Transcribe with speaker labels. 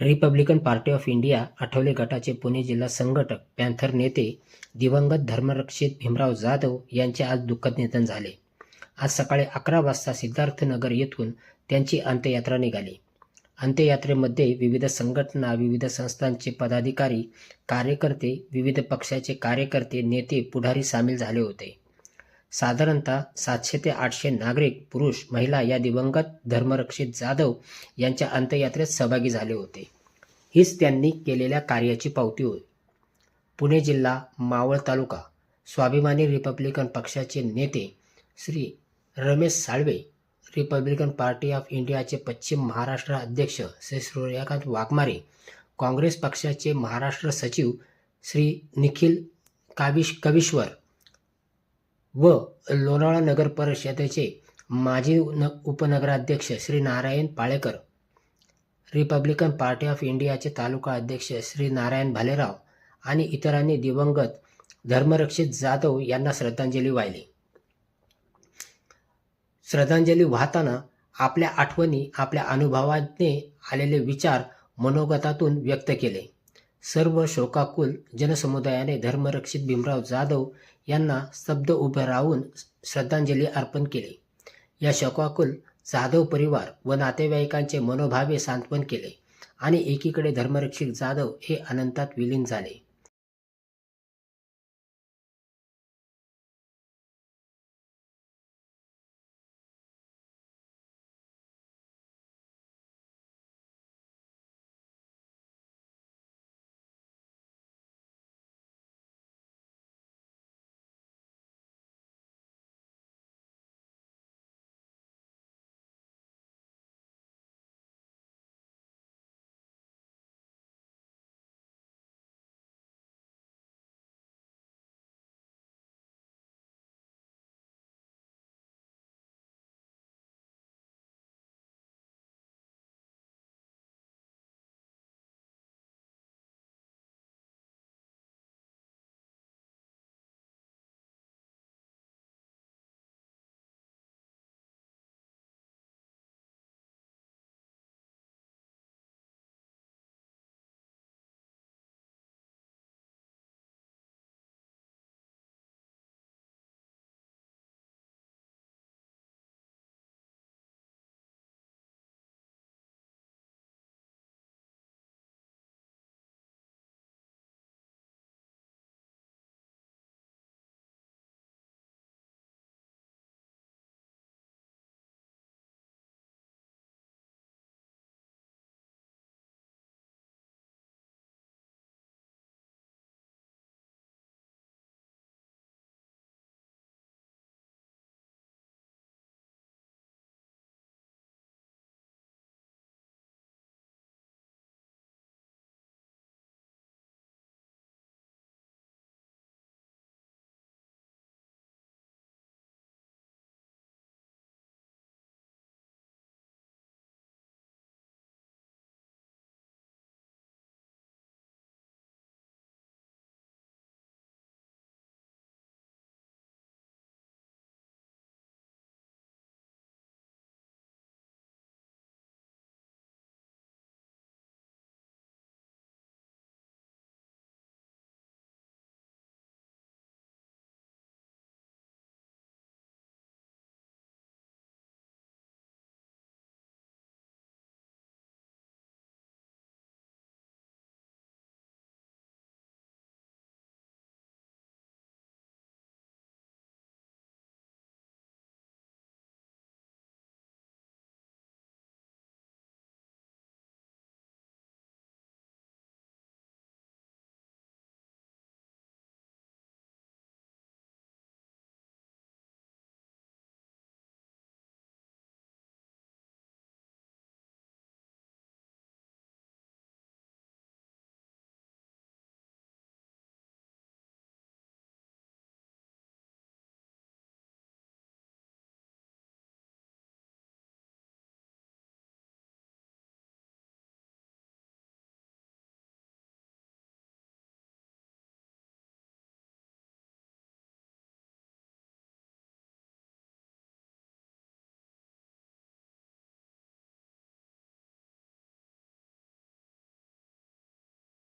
Speaker 1: Republican Party of India Athawale गटाचे पुणे जिल्हा संघटक पॅन्थर नेते दिवंगत धर्मरक्षित भीमराव जाधव यांचे आज दुःखद निधन झाले. आज सकाळी अकरा वाजता सिद्धार्थनगर येथून त्यांची अंत्ययात्रा निघाली. अंत्ययात्रेमध्ये विविध संघटना विविध संस्थांचे पदाधिकारी कार्यकर्ते विविध पक्षाचे कार्यकर्ते नेते पुढारी सामील झाले होते. साधारणतः सातशे ते आठशे नागरिक पुरुष महिला या दिवंगत धर्मरक्षित जाधव यांच्या अंत्ययात्रेत सहभागी झाले होते. हीच त्यांनी केलेल्या कार्याची पावती होय. पुणे जिल्हा मावळ तालुका स्वाभिमानी रिपब्लिकन पक्षाचे नेते Shri Ramesh Salve Republican Party of इंडियाचे पश्चिम महाराष्ट्र अध्यक्ष श्री सूर्यकांत वाघमारे काँग्रेस पक्षाचे महाराष्ट्र सचिव श्री निखिल काविश कविश्वर व लोणावळा नगर परिषदेचे माजी न उपनगराध्यक्ष Shri Narayan Palekar Republican Party of इंडियाचे तालुका अध्यक्ष श्री नारायण भालेराव आणि इतरांनी दिवंगत धर्मरक्षित जाधव यांना श्रद्धांजली वाहिली. श्रद्धांजली वाहताना आपल्या आठवणी आपल्या अनुभवाने आलेले विचार मनोगतातून व्यक्त केले. सर्व शोकाकुल जनसमुदायाने धर्मरक्षित भीमराव जाधव यांना स्तब्ध उभे राहून श्रद्धांजली अर्पण केली. या शोकाकुल जाधव परिवार व नातेवाईकांचे मनोभावे सांत्वन केले आणि एकीकडे धर्मरक्षित जाधव हे अनंतात विलीन झाले.